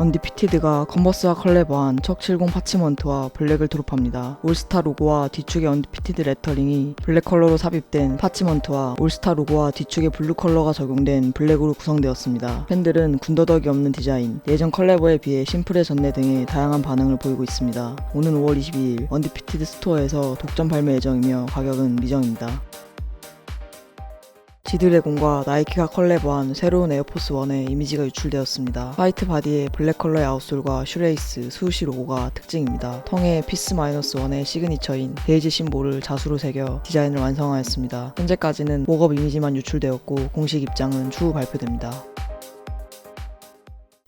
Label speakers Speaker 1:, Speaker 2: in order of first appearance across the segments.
Speaker 1: 언디피티드가 컨버스와 컬래버한 척70 파치먼트와 블랙을 드롭합니다. 올스타 로고와 뒤쪽의 언디피티드 레터링이 블랙 컬러로 삽입된 파치먼트와 올스타 로고와 뒤쪽의 블루 컬러가 적용된 블랙으로 구성되었습니다. 팬들은 군더더기 없는 디자인, 예전 컬래버에 비해 심플의 전내 등의 다양한 반응을 보이고 있습니다. 오는 5월 22일 언디피티드 스토어에서 독점 발매 예정이며 가격은 미정입니다. 지드래곤과 나이키가 컬래버한 새로운 에어포스 1의 이미지가 유출되었습니다. 화이트 바디에 블랙 컬러의 아웃솔과 슈레이스, 스우시 로고가 특징입니다. 텅에 피스 마이너스 1의 시그니처인 베이지 심볼을 자수로 새겨 디자인을 완성하였습니다. 현재까지는 목업 이미지만 유출되었고 공식 입장은 추후 발표됩니다.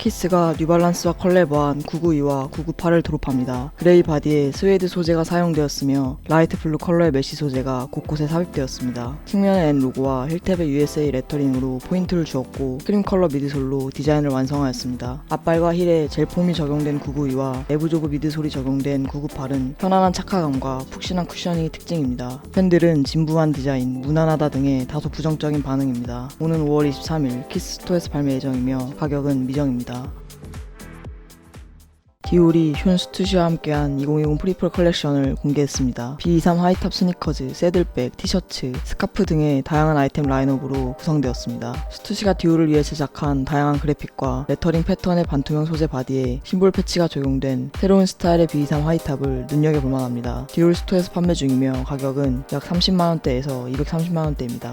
Speaker 1: 키스가 뉴발란스와 컬래버한 992와 998을 드롭합니다. 그레이 바디에 스웨이드 소재가 사용되었으며 라이트 블루 컬러의 메쉬 소재가 곳곳에 삽입되었습니다. 측면의 N 로고와 힐탭의 USA 레터링으로 포인트를 주었고 크림 컬러 미드솔로 디자인을 완성하였습니다. 앞발과 힐에 젤폼이 적용된 992와 내부 조그 미드솔이 적용된 998은 편안한 착화감과 푹신한 쿠셔닝이 특징입니다. 팬들은 진부한 디자인, 무난하다 등의 다소 부정적인 반응입니다. 오는 5월 23일 키스 스토어에서 발매 예정이며 가격은 미정입니다. 디올이 숀 스투시와 함께한 2020 프리플 컬렉션을 공개했습니다. B23 하이탑 스니커즈, 새들백, 티셔츠, 스카프 등의 다양한 아이템 라인업으로 구성되었습니다. 스투시가 디올을 위해 제작한 다양한 그래픽과 레터링 패턴의 반투명 소재 바디에 심볼 패치가 적용된 새로운 스타일의 B23 하이탑을 눈여겨볼 만합니다. 디올 스토어에서 판매 중이며 가격은 약 30만원대에서 230만원대입니다.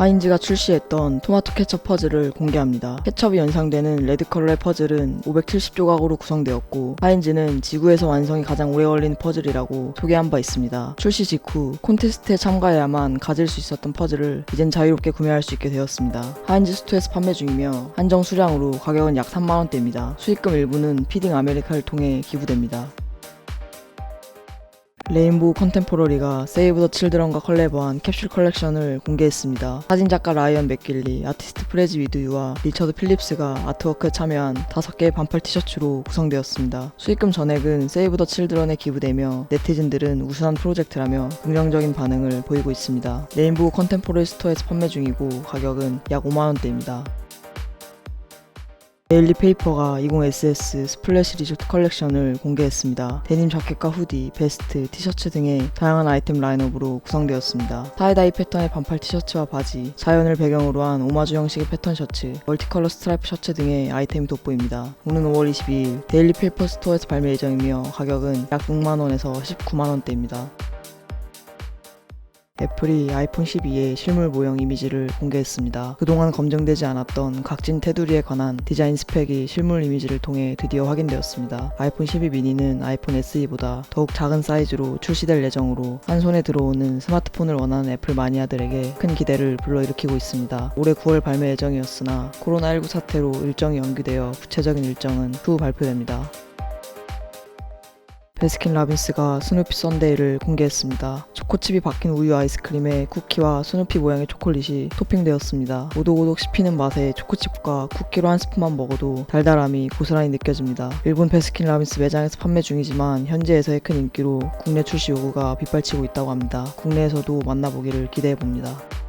Speaker 1: 하인즈가 출시했던 토마토 케첩 퍼즐을 공개합니다. 케첩이 연상되는 레드 컬러의 퍼즐은 570조각으로 구성되었고 하인즈는 지구에서 완성이 가장 오래 걸리는 퍼즐이라고 소개한 바 있습니다. 출시 직후 콘테스트에 참가해야만 가질 수 있었던 퍼즐을 이젠 자유롭게 구매할 수 있게 되었습니다. 하인즈 스토어에서 판매 중이며 한정 수량으로 가격은 약 3만원대입니다. 수익금 일부는 피딩 아메리카를 통해 기부됩니다. 레인보우 컨템포러리가 세이브 더 칠드런과 컬래버한 캡슐 컬렉션을 공개했습니다. 사진작가 라이언 맥길리, 아티스트 프레지 위드유와 리처드 필립스가 아트워크에 참여한 5개의 반팔 티셔츠로 구성되었습니다. 수익금 전액은 세이브 더 칠드런에 기부되며 네티즌들은 우수한 프로젝트라며 긍정적인 반응을 보이고 있습니다. 레인보우 컨템포러리 스토어에서 판매 중이고 가격은 약 5만원대입니다. 데일리 페이퍼가 20SS 스플래시 리조트 컬렉션을 공개했습니다. 데님 자켓과 후디, 베스트, 티셔츠 등의 다양한 아이템 라인업으로 구성되었습니다. 타이다이 패턴의 반팔 티셔츠와 바지, 자연을 배경으로 한 오마주 형식의 패턴 셔츠, 멀티컬러 스트라이프 셔츠 등의 아이템이 돋보입니다. 오는 5월 22일 데일리 페이퍼 스토어에서 발매 예정이며 가격은 약 6만원에서 19만원대입니다. 애플이 아이폰 12의 실물 모형 이미지를 공개했습니다. 그동안 검증되지 않았던 각진 테두리에 관한 디자인 스펙이 실물 이미지를 통해 드디어 확인되었습니다. 아이폰 12 미니는 아이폰 SE보다 더욱 작은 사이즈로 출시될 예정으로 한 손에 들어오는 스마트폰을 원하는 애플 마니아들에게 큰 기대를 불러일으키고 있습니다. 올해 9월 발매 예정이었으나 코로나19 사태로 일정이 연기되어 구체적인 일정은 추후 발표됩니다. 베스킨 라빈스가 스누피 썬데이를 공개했습니다. 초코칩이 박힌 우유 아이스크림에 쿠키와 스누피 모양의 초콜릿이 토핑되었습니다. 오독오독 씹히는 맛에 초코칩과 쿠키로 한 스푼만 먹어도 달달함이 고스란히 느껴집니다. 일본 베스킨 라빈스 매장에서 판매 중이지만 현지에서의 큰 인기로 국내 출시 요구가 빗발치고 있다고 합니다. 국내에서도 만나보기를 기대해봅니다.